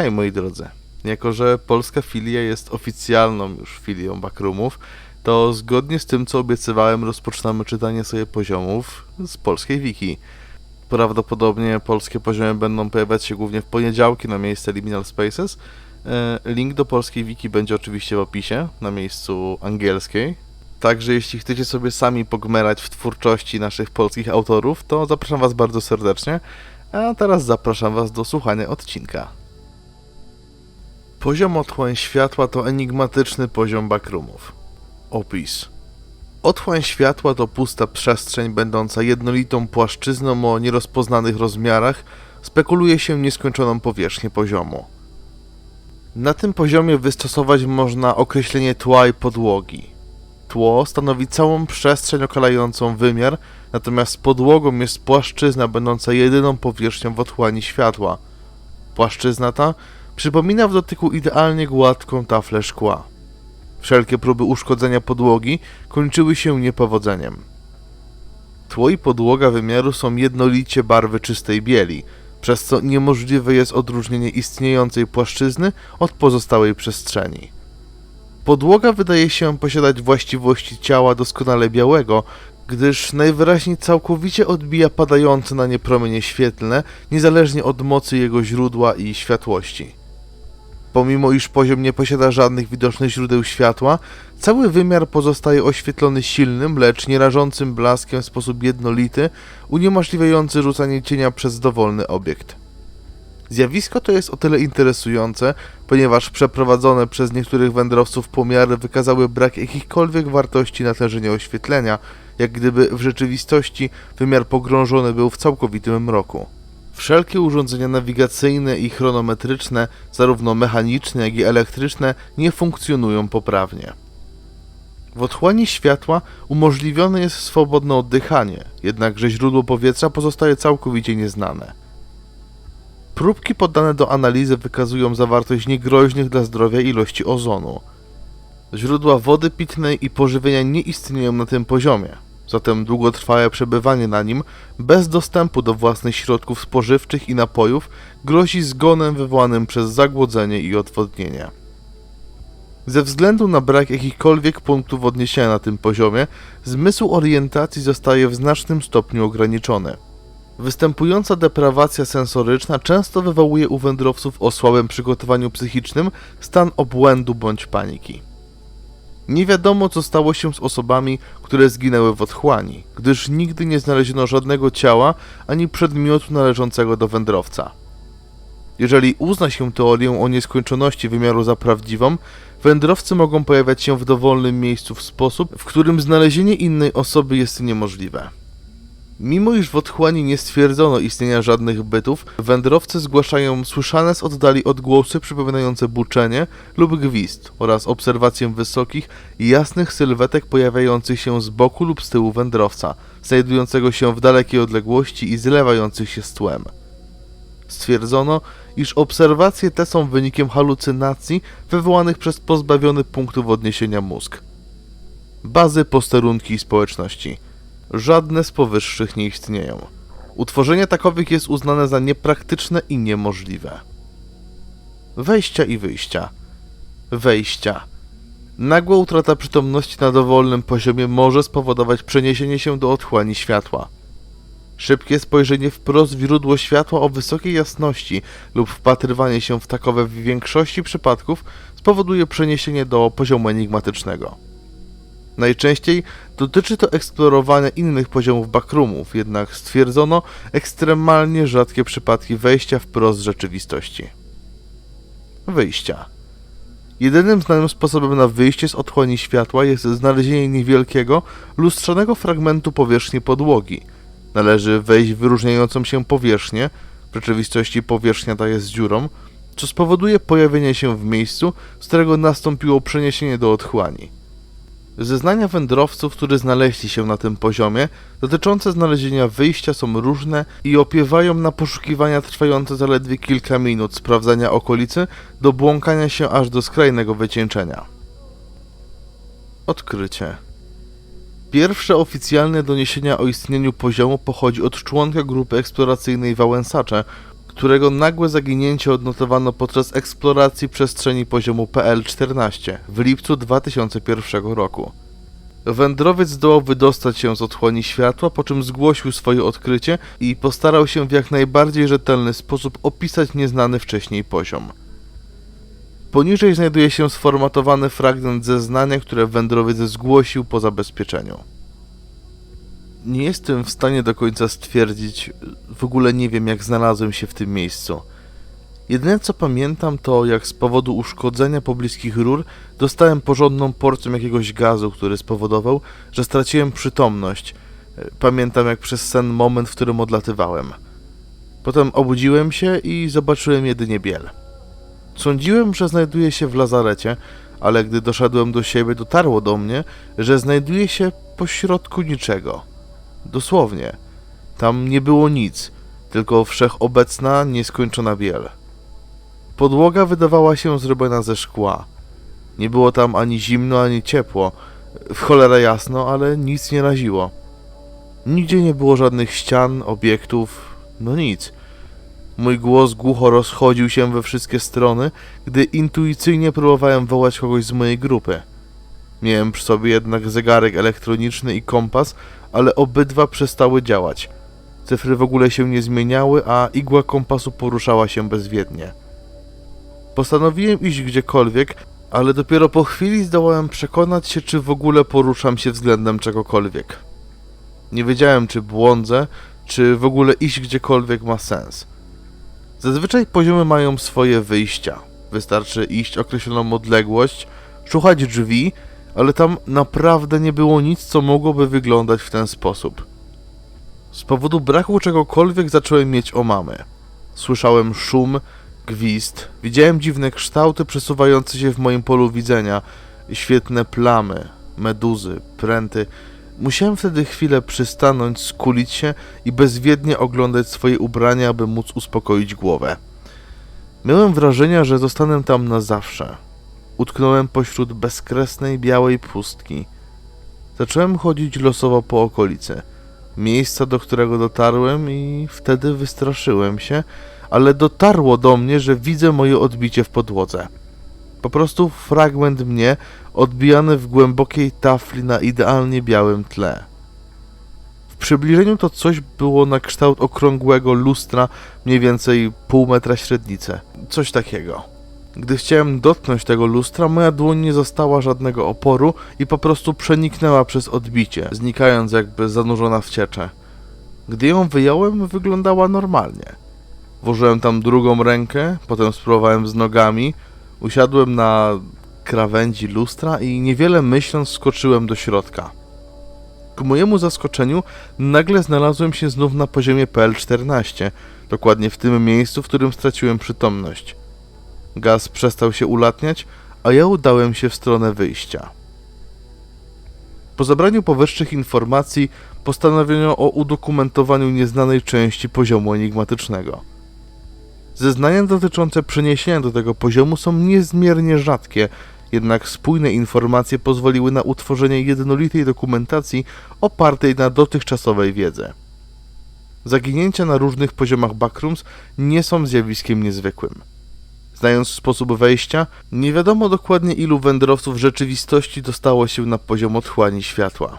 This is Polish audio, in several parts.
Hej moi drodzy, jako że polska filia jest oficjalną już filią backroomów, to zgodnie z tym co obiecywałem rozpoczynamy czytanie sobie poziomów z polskiej wiki. Prawdopodobnie polskie poziomy będą pojawiać się głównie w poniedziałki na miejsce Liminal Spaces. E, Link do polskiej wiki będzie oczywiście w opisie, na miejscu angielskiej. Także jeśli chcecie sobie sami pogmerać w twórczości naszych polskich autorów, to zapraszam was bardzo serdecznie. A teraz zapraszam was do słuchania odcinka. Poziom otchłań światła to enigmatyczny poziom backroomów. Opis. Otchłań światła to pusta przestrzeń będąca jednolitą płaszczyzną o nierozpoznanych rozmiarach, spekuluje się nieskończoną powierzchnię poziomu. Na tym poziomie wystosować można określenie tła i podłogi. Tło stanowi całą przestrzeń okalającą wymiar, natomiast podłogą jest płaszczyzna będąca jedyną powierzchnią w otchłani światła. Płaszczyzna ta przypomina w dotyku idealnie gładką taflę szkła. Wszelkie próby uszkodzenia podłogi kończyły się niepowodzeniem. Tło i podłoga wymiaru są jednolicie barwy czystej bieli, przez co niemożliwe jest odróżnienie istniejącej płaszczyzny od pozostałej przestrzeni. Podłoga wydaje się posiadać właściwości ciała doskonale białego, gdyż najwyraźniej całkowicie odbija padające na nie promienie świetlne, niezależnie od mocy jego źródła i światłości. Pomimo iż poziom nie posiada żadnych widocznych źródeł światła, cały wymiar pozostaje oświetlony silnym, lecz nierażącym blaskiem w sposób jednolity, uniemożliwiający rzucanie cienia przez dowolny obiekt. Zjawisko to jest o tyle interesujące, ponieważ przeprowadzone przez niektórych wędrowców pomiary wykazały brak jakichkolwiek wartości natężenia oświetlenia, jak gdyby w rzeczywistości wymiar pogrążony był w całkowitym mroku. Wszelkie urządzenia nawigacyjne i chronometryczne, zarówno mechaniczne, jak i elektryczne, nie funkcjonują poprawnie. W otchłani światła umożliwione jest swobodne oddychanie, jednakże źródło powietrza pozostaje całkowicie nieznane. Próbki poddane do analizy wykazują zawartość niegroźnych dla zdrowia ilości ozonu. Źródła wody pitnej i pożywienia nie istnieją na tym poziomie, zatem długotrwałe przebywanie na nim bez dostępu do własnych środków spożywczych i napojów grozi zgonem wywołanym przez zagłodzenie i odwodnienie. Ze względu na brak jakichkolwiek punktów odniesienia na tym poziomie, zmysł orientacji zostaje w znacznym stopniu ograniczony. Występująca deprawacja sensoryczna często wywołuje u wędrowców o słabym przygotowaniu psychicznym stan obłędu bądź paniki. Nie wiadomo, co stało się z osobami, które zginęły w otchłani, gdyż nigdy nie znaleziono żadnego ciała ani przedmiotu należącego do wędrowca. Jeżeli uzna się teorię o nieskończoności wymiaru za prawdziwą, wędrowcy mogą pojawiać się w dowolnym miejscu w sposób, w którym znalezienie innej osoby jest niemożliwe. Mimo iż w otchłani nie stwierdzono istnienia żadnych bytów, wędrowcy zgłaszają słyszane z oddali odgłosy przypominające buczenie lub gwizd oraz obserwację wysokich i jasnych sylwetek pojawiających się z boku lub z tyłu wędrowca, znajdującego się w dalekiej odległości i zlewających się z tłem. Stwierdzono, iż obserwacje te są wynikiem halucynacji wywołanych przez pozbawiony punktów odniesienia mózg. Bazy, posterunki i społeczności – Żadne z powyższych nie istnieją. Utworzenie takowych jest uznane za niepraktyczne i niemożliwe. Wejścia i wyjścia. Wejścia. Nagła utrata przytomności na dowolnym poziomie może spowodować przeniesienie się do otchłani światła. Szybkie spojrzenie wprost w źródło światła o wysokiej jasności lub wpatrywanie się w takowe w większości przypadków spowoduje przeniesienie do poziomu enigmatycznego. Najczęściej dotyczy to eksplorowania innych poziomów backroomów, jednak stwierdzono ekstremalnie rzadkie przypadki wejścia wprost z rzeczywistości. Wyjścia. Jedynym znanym sposobem na wyjście z otchłani światła jest znalezienie niewielkiego, lustrzanego fragmentu powierzchni podłogi. Należy wejść w wyróżniającą się powierzchnię, w rzeczywistości powierzchnia ta jest dziurą, co spowoduje pojawienie się w miejscu, z którego nastąpiło przeniesienie do otchłani. Zeznania wędrowców, którzy znaleźli się na tym poziomie, dotyczące znalezienia wyjścia są różne i opiewają na poszukiwania trwające zaledwie kilka minut, sprawdzania okolicy, do błąkania się aż do skrajnego wycieńczenia. Odkrycie Pierwsze oficjalne doniesienia o istnieniu poziomu pochodzi od członka grupy eksploracyjnej Wałęsacze, którego nagłe zaginięcie odnotowano podczas eksploracji przestrzeni poziomu PL-14 w lipcu 2001 roku. Wędrowiec zdołał wydostać się z otchłani światła, po czym zgłosił swoje odkrycie i postarał się w jak najbardziej rzetelny sposób opisać nieznany wcześniej poziom. Poniżej znajduje się sformatowany fragment zeznania, które wędrowiec zgłosił po zabezpieczeniu. Nie jestem w stanie do końca stwierdzić, w ogóle nie wiem jak znalazłem się w tym miejscu. Jedyne co pamiętam to jak z powodu uszkodzenia pobliskich rur dostałem porządną porcję jakiegoś gazu, który spowodował, że straciłem przytomność. Pamiętam jak przez sen moment, w którym odlatywałem. Potem obudziłem się i zobaczyłem jedynie biel. Sądziłem, że znajduję się w lazarecie, ale gdy doszedłem do siebie, dotarło do mnie, że znajduję się pośrodku niczego. Dosłownie. Tam nie było nic, tylko wszechobecna, nieskończona biel. Podłoga wydawała się zrobiona ze szkła. Nie było tam ani zimno, ani ciepło. W cholera jasno, ale nic nie raziło. Nigdzie nie było żadnych ścian, obiektów, no nic. Mój głos głucho rozchodził się we wszystkie strony, gdy intuicyjnie próbowałem wołać kogoś z mojej grupy. Miałem przy sobie jednak zegarek elektroniczny i kompas, ale obydwa przestały działać. Cyfry w ogóle się nie zmieniały, a igła kompasu poruszała się bezwiednie. Postanowiłem iść gdziekolwiek, ale dopiero po chwili zdołałem przekonać się, czy w ogóle poruszam się względem czegokolwiek. Nie wiedziałem, czy błądzę, czy w ogóle iść gdziekolwiek ma sens. Zazwyczaj poziomy mają swoje wyjścia. Wystarczy iść określoną odległość, szukać drzwi, ale tam naprawdę nie było nic, co mogłoby wyglądać w ten sposób. Z powodu braku czegokolwiek zacząłem mieć omamy. Słyszałem szum, gwizd, widziałem dziwne kształty przesuwające się w moim polu widzenia, świetne plamy, meduzy, pręty. Musiałem wtedy chwilę przystanąć, skulić się i bezwiednie oglądać swoje ubrania, aby móc uspokoić głowę. Miałem wrażenie, że zostanę tam na zawsze. Utknąłem pośród bezkresnej białej pustki. Zacząłem chodzić losowo po okolicy. Miejsca, do którego dotarłem i wtedy wystraszyłem się, ale dotarło do mnie, że widzę moje odbicie w podłodze. Po prostu fragment mnie odbijany w głębokiej tafli na idealnie białym tle. W przybliżeniu to coś było na kształt okrągłego lustra, mniej więcej pół metra średnicę. Coś takiego. Gdy chciałem dotknąć tego lustra, moja dłoń nie została żadnego oporu i po prostu przeniknęła przez odbicie, znikając jakby zanurzona w ciecze. Gdy ją wyjąłem, wyglądała normalnie. Włożyłem tam drugą rękę, potem spróbowałem z nogami, usiadłem na krawędzi lustra i niewiele myśląc skoczyłem do środka. Ku mojemu zaskoczeniu nagle znalazłem się znów na poziomie PL-14, dokładnie w tym miejscu, w którym straciłem przytomność. Gaz przestał się ulatniać, a ja udałem się w stronę wyjścia. Po zabraniu powyższych informacji postanowiono o udokumentowaniu nieznanej części poziomu enigmatycznego. Zeznania dotyczące przeniesienia do tego poziomu są niezmiernie rzadkie, jednak spójne informacje pozwoliły na utworzenie jednolitej dokumentacji opartej na dotychczasowej wiedzy. Zaginięcia na różnych poziomach backrooms nie są zjawiskiem niezwykłym. Znając sposób wejścia, nie wiadomo dokładnie ilu wędrowców w rzeczywistości dostało się na poziom otchłani światła.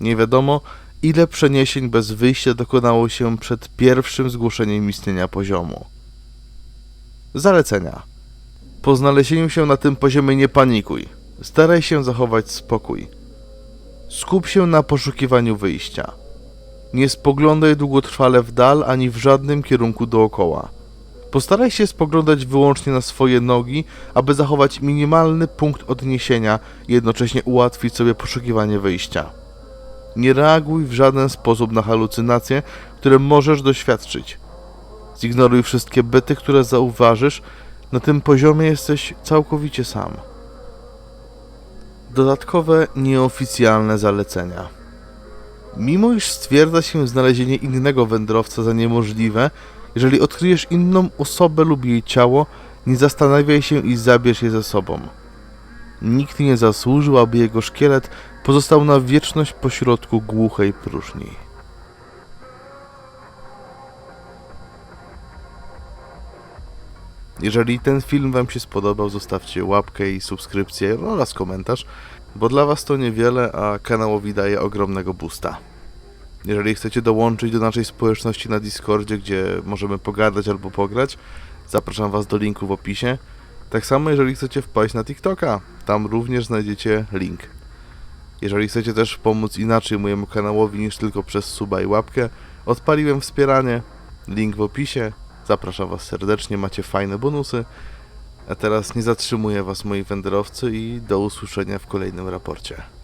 Nie wiadomo, ile przeniesień bez wyjścia dokonało się przed pierwszym zgłoszeniem istnienia poziomu. Zalecenia. Po znalezieniu się na tym poziomie nie panikuj. Staraj się zachować spokój. Skup się na poszukiwaniu wyjścia. Nie spoglądaj długotrwale w dal ani w żadnym kierunku dookoła. Postaraj się spoglądać wyłącznie na swoje nogi, aby zachować minimalny punkt odniesienia i jednocześnie ułatwić sobie poszukiwanie wyjścia. Nie reaguj w żaden sposób na halucynacje, które możesz doświadczyć. Zignoruj wszystkie byty, które zauważysz. Na tym poziomie jesteś całkowicie sam. Dodatkowe, nieoficjalne zalecenia. Mimo iż stwierdza się znalezienie innego wędrowca za niemożliwe, jeżeli odkryjesz inną osobę lub jej ciało, nie zastanawiaj się i zabierz je ze sobą. Nikt nie zasłużył, aby jego szkielet pozostał na wieczność pośrodku głuchej próżni. Jeżeli ten film Wam się spodobał, zostawcie łapkę i subskrypcję oraz komentarz, bo dla Was to niewiele, a kanałowi daje ogromnego boosta. Jeżeli chcecie dołączyć do naszej społeczności na Discordzie, gdzie możemy pogadać albo pograć, zapraszam Was do linku w opisie. Tak samo jeżeli chcecie wpaść na TikToka, tam również znajdziecie link. Jeżeli chcecie też pomóc inaczej mojemu kanałowi niż tylko przez suba i łapkę, odpaliłem wspieranie, link w opisie. Zapraszam Was serdecznie, macie fajne bonusy. A teraz nie zatrzymuję Was moi wędrowcy i do usłyszenia w kolejnym raporcie.